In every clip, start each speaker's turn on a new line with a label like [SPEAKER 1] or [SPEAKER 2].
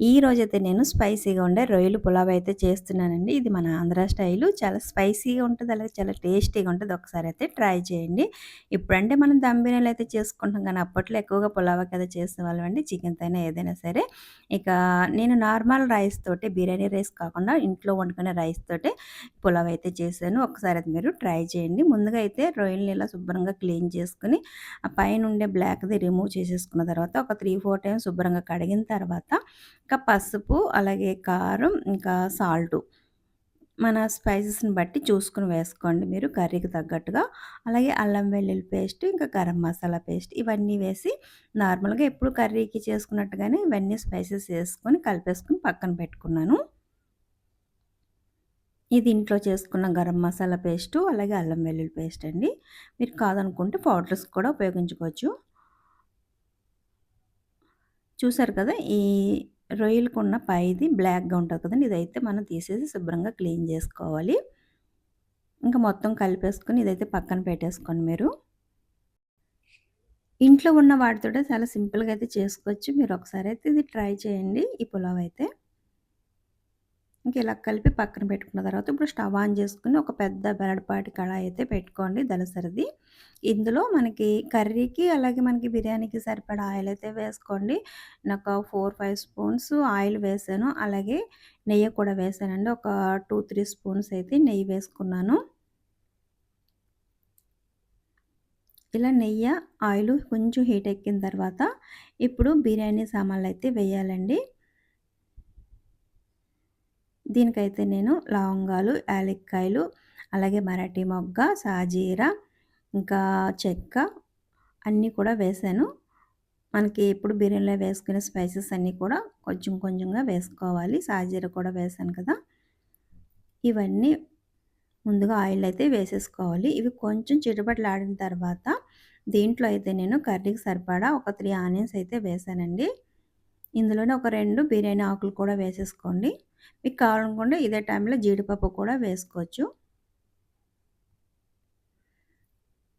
[SPEAKER 1] ఈ రోజైతే నేను స్పైసీగా ఉండే రొయ్యలు పులావ్ అయితే చేస్తున్నానండి. ఇది మన ఆంధ్ర స్టైలు. చాలా స్పైసీగా ఉంటుంది అలాగే చాలా టేస్టీగా ఉంటుంది ఒకసారి అయితే ట్రై చేయండి. ఇప్పుడంటే మనం దమ్ బిర్యానీలు అయితే చేసుకుంటాం కానీ అప్పట్లో ఎక్కువగా పులావే కదా చేసేవాళ్ళం అండి. చికెన్తోనే ఏదైనా సరే. ఇక నేను నార్మల్ రైస్ తోటి బిర్యానీ రైస్ కాకుండా ఇంట్లో వండుకునే రైస్ తోటి పులావ్ అయితే చేశాను. ఒకసారి అయితే మీరు ట్రై చేయండి. ముందుగా అయితే రొయ్యలని ఇలా శుభ్రంగా క్లీన్ చేసుకుని ఆ పైన ఉండే బ్లాక్‌ది రిమూవ్ చేసేసుకున్న తర్వాత ఒక 3, 4 టైమ్స్ శుభ్రంగా కడిగిన తర్వాత ఇంకా పసుపు, అలాగే కారం, ఇంకా సాల్టు మన స్పైసెస్‌ని బట్టి చూసుకుని వేసుకోండి మీరు కర్రీకి తగ్గట్టుగా. అలాగే అల్లం వెల్లుల్లి పేస్ట్, ఇంకా గరం మసాలా పేస్ట్ ఇవన్నీ వేసి నార్మల్‌గా ఎప్పుడు కర్రీకి చేసుకున్నట్టుగానే ఇవన్నీ స్పైసెస్ వేసుకొని కలిపేసుకుని పక్కన పెట్టుకున్నాను. ఇది ఇంట్లో చేసుకున్న గరం మసాలా పేస్టు, అలాగే అల్లం వెల్లుల్లి పేస్ట్ అండి. మీరు కాదనుకుంటే పౌడర్స్ కూడా ఉపయోగించుకోవచ్చు. చూసారు కదా! ఈ రొయ్యలకున్న పైది బ్లాక్‌గా ఉంటుంది కదండి ఇదైతే మనం తీసేసి శుభ్రంగా క్లీన్ చేసుకోవాలి. ఇంకా మొత్తం కలిపేసుకొని ఇదైతే పక్కన పెట్టేసుకోండి మీరు. ఇంట్లో ఉన్న వాటితో చాలా సింపుల్‌గా అయితే చేసుకోవచ్చు. మీరు ఒకసారి అయితే ఇది ట్రై చేయండి. ఈ పులావ్ అయితే. ఇంక ఇలా కలిపి పక్కన పెట్టుకున్న తర్వాత ఇప్పుడు స్టవ్ ఆన్ చేసుకుని ఒక పెద్ద బెరడపాటి కడాయి అయితే పెట్టుకోండి దలసరిది. ఇందులో మనకి కర్రీకి అలాగే మనకి బిర్యానీకి సరిపడా ఆయిల్ అయితే వేసుకోండి. నాకు 4, 5 స్పూన్స్ ఆయిల్ వేసాను. అలాగే నెయ్యి కూడా వేసానండి. ఒక 2, 3 స్పూన్స్ అయితే నెయ్యి వేసుకున్నాను. ఇలా నెయ్యి, ఆయిల్ కొంచెం హీట్ ఎక్కిన తర్వాత ఇప్పుడు బిర్యానీ సామాన్లు అయితే వేయాలండి. దీనికైతే నేను లవంగాలు, యాలక్కాయలు, అలాగే మరాఠీ మొగ్గ, సాజీర, ఇంకా చెక్క అన్నీ కూడా వేసాను. మనకి ఎప్పుడు బిర్యానీలో వేసుకునే స్పైసెస్ అన్నీ కూడా కొంచెం కొంచెంగా వేసుకోవాలి. సాజీర కూడా వేసాను కదా! ఇవన్నీ ముందుగా ఆయిల్ అయితే వేసేసుకోవాలి. ఇవి కొంచెం చిటపటలాడిన తర్వాత దీంట్లో అయితే నేను కర్రీకి సరిపడా ఒక త్రీ ఆనియన్స్ అయితే వేసానండి. ఇందులోనే ఒక రెండు బిర్యానీ ఆకులు కూడా వేసేసుకోండి. మీకు కావాలనుకుంటే ఇదే టైంలో జీడిపప్పు కూడా వేసుకోవచ్చు.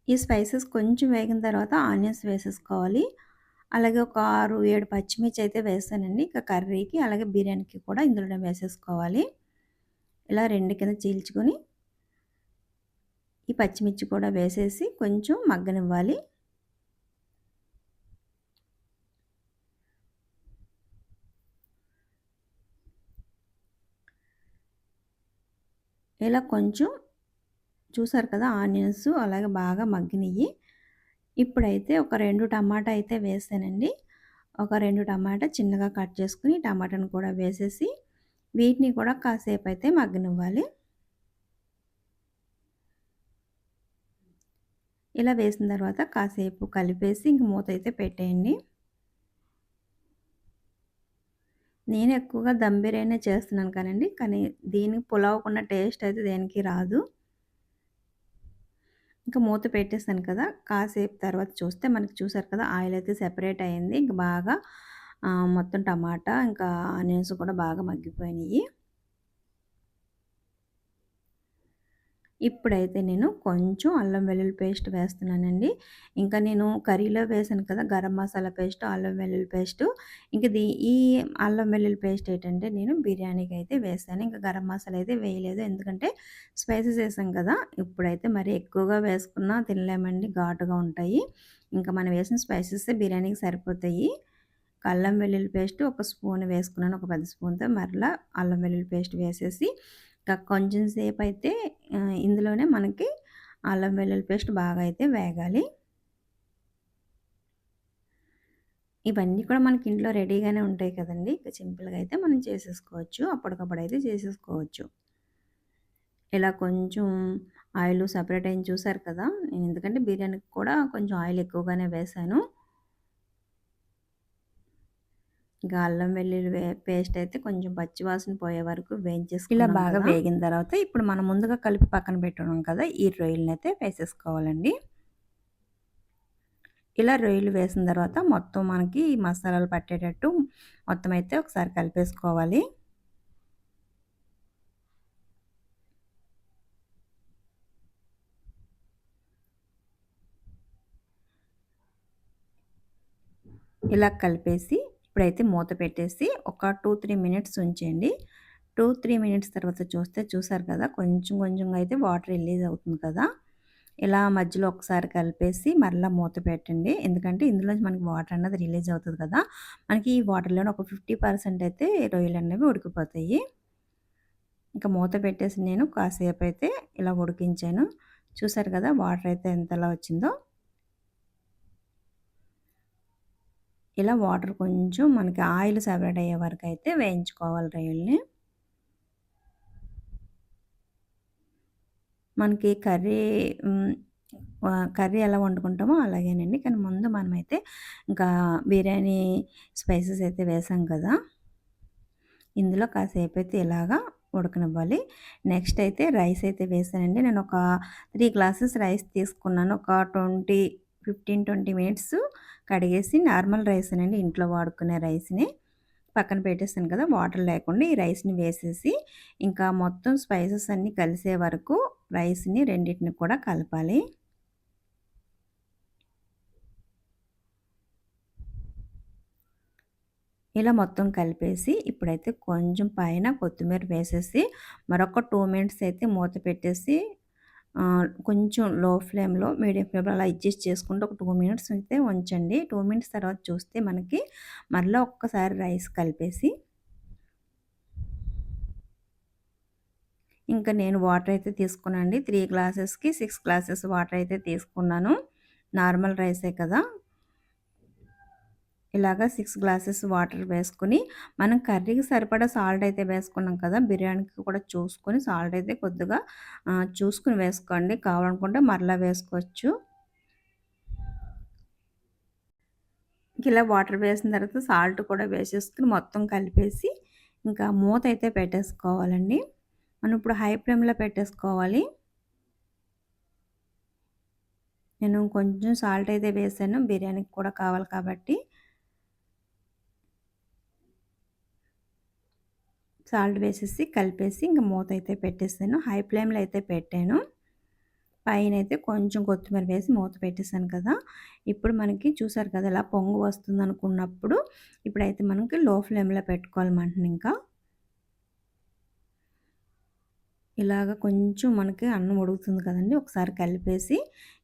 [SPEAKER 1] ఈ స్పైసెస్ కొంచెం వేగిన తర్వాత ఆనియన్స్ వేసేసుకోవాలి. అలాగే ఒక 6, 7 పచ్చిమిర్చి అయితే వేసానండి. ఇక కర్రీకి అలాగే బిర్యానీకి కూడా ఇందులోనే వేసేసుకోవాలి. ఇలా రెండు కింద చీల్చుకొని ఈ పచ్చిమిర్చి కూడా వేసేసి కొంచెం మగ్గనివ్వాలి. ఇలా కొంచెం చూసారు కదా! ఆనియన్స్ అలాగే బాగా మగ్గినవి ఇప్పుడైతే ఒక రెండు టమాటా అయితే వేసానండి. ఒక రెండు టమాటా చిన్నగా కట్ చేసుకుని టమాటాను కూడా వేసేసి వీటిని కూడా కాసేపు అయితే మగ్గనివ్వాలి. ఇలా వేసిన తర్వాత కాసేపు కలిపేసి ఇంక మూత అయితే పెట్టేయండి. నేను ఎక్కువగా దమ్ బిర్యానీ చేస్తున్నాను కానండి. కానీ దీనికి పులావ్‌కున్న టేస్ట్ అయితే దేనికి రాదు. ఇంకా మూత పెట్టేసాను కదా! కాసేపు తర్వాత చూస్తే మనకి చూసారు కదా! ఆయిల్ అయితే సెపరేట్ అయింది. ఇంక బాగా మొత్తం టమాటా ఇంకా ఆనియన్స్ కూడా బాగా మగ్గిపోయినాయి ఇప్పుడైతే నేను కొంచెం అల్లం వెల్లుల్లి పేస్ట్ వేస్తున్నానండి. ఇంకా నేను కర్రీలో వేసాను కదా! గరం మసాలా పేస్ట్, అల్లం వెల్లుల్లి పేస్ట్ ఇంకా దీ ఈ అల్లం వెల్లుల్లి పేస్ట్ ఏంటంటే నేను బిర్యానీకి అయితే వేసాను. ఇంకా గరం మసాలా అయితే వేయలేదు. ఎందుకంటే స్పైసెస్ వేసాం కదా! ఇప్పుడైతే మరి ఎక్కువగా వేసుకున్నా తినలేమండి. ఘాటుగా ఉంటాయి. ఇంకా మనం వేసిన స్పైసెస్ బిర్యానీకి సరిపోతాయి. అల్లం వెల్లుల్లి పేస్ట్ ఒక స్పూన్ వేసుకున్నాను. ఒక పెద్ద స్పూన్‌తో మరలా అల్లం వెల్లుల్లి పేస్ట్ వేసేసి కొంచెం సేపు అయితే ఇందులోనే మనకి అల్లం వెల్లుల్లి పేస్ట్ బాగా అయితే వేగాలి. ఇవన్నీ కూడా మనకి ఇంట్లో రెడీగానే ఉంటాయి కదండీ! ఇక సింపుల్‌గా అయితే మనం చేసేసుకోవచ్చు. అప్పటికప్పుడు అయితే చేసేసుకోవచ్చు. ఇలా కొంచెం ఆయిల్ సపరేట్ అయింది చూసారు కదా! నేను ఎందుకంటే బిర్యానీకి కూడా కొంచెం ఆయిల్ ఎక్కువగానే వేసాను. ఇంకా అల్లం వెల్లుల్లి పేస్ట్ అయితే కొంచెం పచ్చి వాసన పోయే వరకు
[SPEAKER 2] ఇలా
[SPEAKER 1] వేయించేసుకున్నాం
[SPEAKER 2] బాగా! వేగిన తర్వాత ఇప్పుడు మనం ముందుగా కలిపి పక్కన పెట్టున్నాం కదా! ఈ రొయ్యలనైతే వేసేసుకోవాలండి. ఇలా రొయ్యలు వేసిన తర్వాత మొత్తం మనకి మసాలాలు పట్టేటట్టు మొత్తం అయితే ఒకసారి కలిపేసుకోవాలి.
[SPEAKER 1] ఇలా కలిపేసి ఇప్పుడైతే మూత పెట్టేసి ఒక టూ త్రీ మినిట్స్ ఉంచండి టూ త్రీ మినిట్స్ తర్వాత చూస్తే చూసారు కదా కొంచెం కొంచెంగా అయితే వాటర్ రిలీజ్ అవుతుంది కదా. ఇలా మధ్యలో ఒకసారి కలిపేసి మరలా మూత పెట్టండి. ఎందుకంటే ఇందులో మనకి వాటర్ అన్నది రిలీజ్ అవుతుంది కదా. మనకి ఈ వాటర్లోనే ఒక ఫిఫ్టీ పర్సెంట్ అయితే రొయ్యలు అనేవి ఉడికిపోతాయి. ఇంకా మూత పెట్టేసి నేను కాసేపు అయితే ఇలా ఉడికించాను. చూసారు కదా వాటర్ అయితే ఎంతలా వచ్చిందో. ఇలా వాటర్ కొంచెం మనకి ఆయిల్ సెపరేట్ అయ్యే వరకు అయితే వేయించుకోవాలి రొయ్యల్ని. మనకి కర్రీ కర్రీ ఎలా వండుకుంటామో అలాగేనండి. కానీ ముందు మనమైతే ఇంకా బిర్యానీ స్పైసెస్ అయితే వేసాం కదా. ఇందులో కాసేపు అయితే ఇలాగా ఉడకనివ్వాలి. నెక్స్ట్ అయితే రైస్ అయితే వేసానండి. నేను ఒక త్రీ గ్లాసెస్ రైస్ తీసుకున్నాను. ఒక ట్వంటీ ఫిఫ్టీన్ ట్వంటీ మినిట్స్ కడిగేసి నార్మల్ రైస్ అండి ఇంట్లో వాడుకునే రైస్ని పక్కన పెట్టేసాను కదా వాటర్ లేకుండా ఈ రైస్ని వేసేసి ఇంకా మొత్తం స్పైసెస్ అన్నీ కలిసే వరకు రైస్ని రెండింటిని కూడా కలపాలి. ఇలా మొత్తం కలిపేసి ఇప్పుడైతే కొంచెం పైన కొత్తిమీర వేసేసి మరొక టూ మినిట్స్ అయితే మూత పెట్టేసి కొంచెం లో ఫ్లేమ్లో మీడియం ఫ్లేమ్లో అలా అడ్జస్ట్ చేసుకుంటూ ఒక టూ మినిట్స్ అయితే ఉంచండి. టూ మినిట్స్ తర్వాత చూస్తే మనకి మళ్ళీ ఒక్కసారి రైస్ కలిపేసి ఇంకా నేను వాటర్ అయితే తీసుకున్నానండి. త్రీ గ్లాసెస్కి సిక్స్ గ్లాసెస్ వాటర్ అయితే తీసుకున్నాను. నార్మల్ రైసే కదా. ఇలాగ సిక్స్ గ్లాసెస్ వాటర్ వేసుకుని మనం కర్రీకి సరిపడా సాల్ట్ అయితే వేసుకున్నాం కదా బిర్యానీకి కూడా చూసుకొని సాల్ట్ అయితే కొద్దిగా చూసుకుని వేసుకోండి. కావాలనుకుంటే మరలా వేసుకోవచ్చు. ఇలా వాటర్ వేసిన తర్వాత సాల్ట్ కూడా వేసేసుకుని మొత్తం కలిపేసి ఇంకా మూత అయితే పెట్టేసుకోవాలండి. మనం ఇప్పుడు హై ఫ్లేమ్లో పెట్టేసుకోవాలి. నేను కొంచెం సాల్ట్ అయితే వేసాను. బిర్యానీకి కూడా కావాలి కాబట్టి. సాల్ట్ వేసేసి కలిపేసి ఇంకా మూత అయితే పెట్టేసాను. హై ఫ్లేమ్లో అయితే పెట్టాను. పైన అయితే కొంచెం కొత్తిమీర వేసి మూత పెట్టేసాను కదా. ఇప్పుడు మనకి చూసారు కదా ఇలా పొంగు వస్తుంది అనుకున్నప్పుడు ఇప్పుడైతే మనకి లో ఫ్లేమ్లో పెట్టుకోవాలన్నమాట ఇంకా. ఇలాగ కొంచెం మనకి అన్నం ఉడుకుతుంది కదండి. ఒకసారి కలిపేసి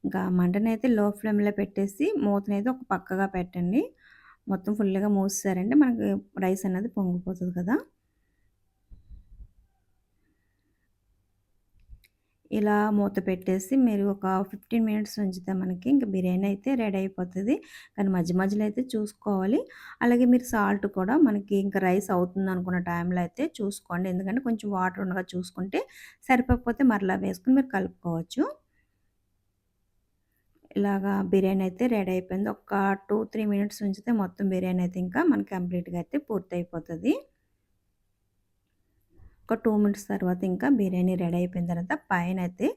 [SPEAKER 1] ఇంకా మంటనైతే లో ఫ్లేమ్లో పెట్టేసి మూతనైతే ఒక పక్కగా పెట్టండి. మొత్తం ఫుల్గా మూసారంటే మనకి రైస్ అనేది పొంగిపోతుంది కదా. ఇలా మూత పెట్టేసి మీరు ఒక ఫిఫ్టీన్ మినిట్స్ ఉంచితే మనకి ఇంకా బిర్యానీ అయితే రెడీ అయిపోతుంది. కానీ మధ్య మధ్యలో అయితే చూసుకోవాలి. అలాగే మీరు సాల్ట్ కూడా మనకి ఇంకా రైస్ అవుతుంది అనుకున్న టైంలో అయితే చూసుకోండి. ఎందుకంటే కొంచెం వాటర్ ఉండగా చూసుకుంటే సరిపోకపోతే మరలా వేసుకుని మీరు కలుపుకోవచ్చు. ఇలాగా బిర్యానీ అయితే రెడీ అయిపోయింది. ఒక టూ త్రీ మినిట్స్ ఉంచితే మొత్తం బిర్యానీ అయితే ఇంకా మనకి కంప్లీట్గా అయితే పూర్తి అయిపోతుంది ఒక టూ మినిట్స్ తర్వాత ఇంకా బిర్యానీ రెడీ అయిపోయిన తర్వాత పైన అయితే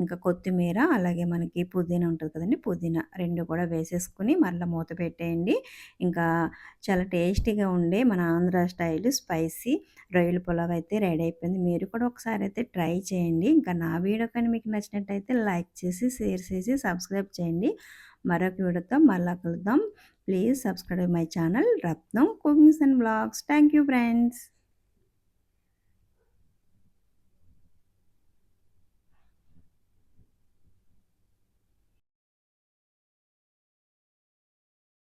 [SPEAKER 1] ఇంకా కొత్తిమీర అలాగే మనకి పుదీనా ఉంటుంది కదండి పుదీనా రెండు కూడా వేసేసుకుని మళ్ళీ మూత పెట్టేయండి. ఇంకా చాలా టేస్టీగా ఉండే మన ఆంధ్ర స్టైల్ స్పైసీ రొయ్యల పులావ్ అయితే రెడీ అయిపోయింది. మీరు కూడా ఒకసారి అయితే ట్రై చేయండి. ఇంకా నా వీడియో కానీ మీకు నచ్చినట్టయితే లైక్ చేసి షేర్ చేసి సబ్స్క్రైబ్ చేయండి. మరొక వీడియోతో మళ్ళా కలుద్దాం. Please subscribe my channel. Ratnam cookings and blogs. Thank you friends.